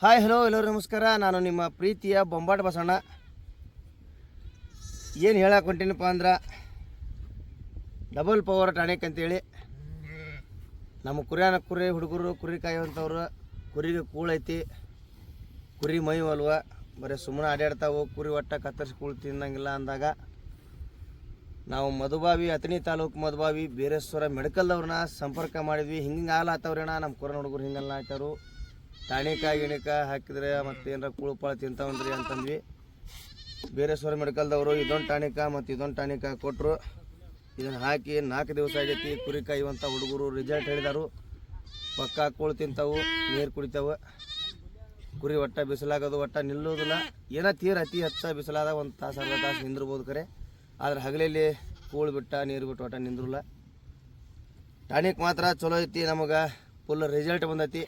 Hi hello ಎಲ್ಲರೂ ನಮಸ್ಕಾರ. ನಾನು ನಿಮ್ಮ ಪ್ರೀತಿಯ ಬೊಂಬಾಟ ಬಸಣ್ಣ ಏನು ಹೇಳಕ್ಕೆ ಹೊಂಟೀನಪ್ಪ ಅಂದ್ರೆ ಡಬಲ್ ಪವರ್ ಟಾಣಿಕ್ ಅಂತೇಳಿ ನಮ್ಮ ಕುರಿಯನ ಕುರಿ, ಹುಡುಗರು, ಕುರಿ ಕಾಯುವಂಥವ್ರು, ಕುರಿಗೆ ಕೂಳೈತಿ ಕುರಿ ಮೈ ಅಲ್ವ ಬರೀ ಸುಮ್ಮನೆ ಆಡಾಡ್ತಾವೆ ಕುರಿ ಒಟ್ಟ ಕತ್ತರಿಸಿ ಕೂಳು ತಿನ್ನಂಗಿಲ್ಲ ಅಂದಾಗ ನಾವು ಮಧುಬಾವಿ, ಅಥಣಿ ತಾಲೂಕು ಮಧುಬಾವಿ, ಬೀರೇಶ್ವರ ಮೆಡಿಕಲ್ದವ್ರನ್ನ ಸಂಪರ್ಕ ಮಾಡಿದ್ವಿ. ಹಿಂಗೆ ಹಾಲು ಆತವ್ರೇಣ ನಮ್ಮ ಕುರನ ಹುಡುಗರು ಹಿಂಗೆಲ್ಲ ಆಯ್ತಾರು ಟಾಣಿಕ ಗಿಣಿಕ ಹಾಕಿದ್ರೆ ಮತ್ತೆ ಏನಾರ ಕೂಳು ಪಾಳು ತಿಂತಾವಂದ್ರಿ ಅಂತಂದ್ವಿ. ಬೇರೇಶ್ವರ ಮೆಡಿಕಲ್ದವರು ಇದೊಂದು ಟಾಣಿಕ ಮತ್ತು ಇದೊಂದು ಟಾಣಿಕ ಕೊಟ್ಟರು ಇದನ್ನು ಹಾಕಿ ನಾಲ್ಕು ದಿವಸ ಆಗೈತಿ. ಕುರಿ ಕಾಯುವಂಥ ಹುಡುಗರು ರಿಸಲ್ಟ್ ಹೇಳಿದಾರು. ಪಕ್ಕ ಕೂಳು ತಿಂತಾವು, ನೀರು ಕುಡಿತಾವೆ. ಕುರಿ ಒಟ್ಟ ಬಿಸಿಲಾಗೋದು, ಒಟ್ಟ ನಿಲ್ಲೋದಿಲ್ಲ ಏನೋ ತೀರ ಅತಿ ಹೆಚ್ಚ ಬಿಸಿಲಾದ ಒಂದು ತಾಸು, ಅರ್ಧ ತಾಸು ನಿಂದಿರ್ಬೋದು ಕರೆ. ಆದ್ರೆ ಹಗಲಲ್ಲಿ ಕೂಳು ಬಿಟ್ಟ, ನೀರು ಬಿಟ್ಟು ಒಟ್ಟ ನಿಂದ್ರಲ್ಲ. ಟಾನಿಕ್ ಮಾತ್ರ ಚಲೋ ಐತಿ ನಮಗೆ. ಫುಲ್ ರಿಸಲ್ಟ್ ಬಂದೈತಿ.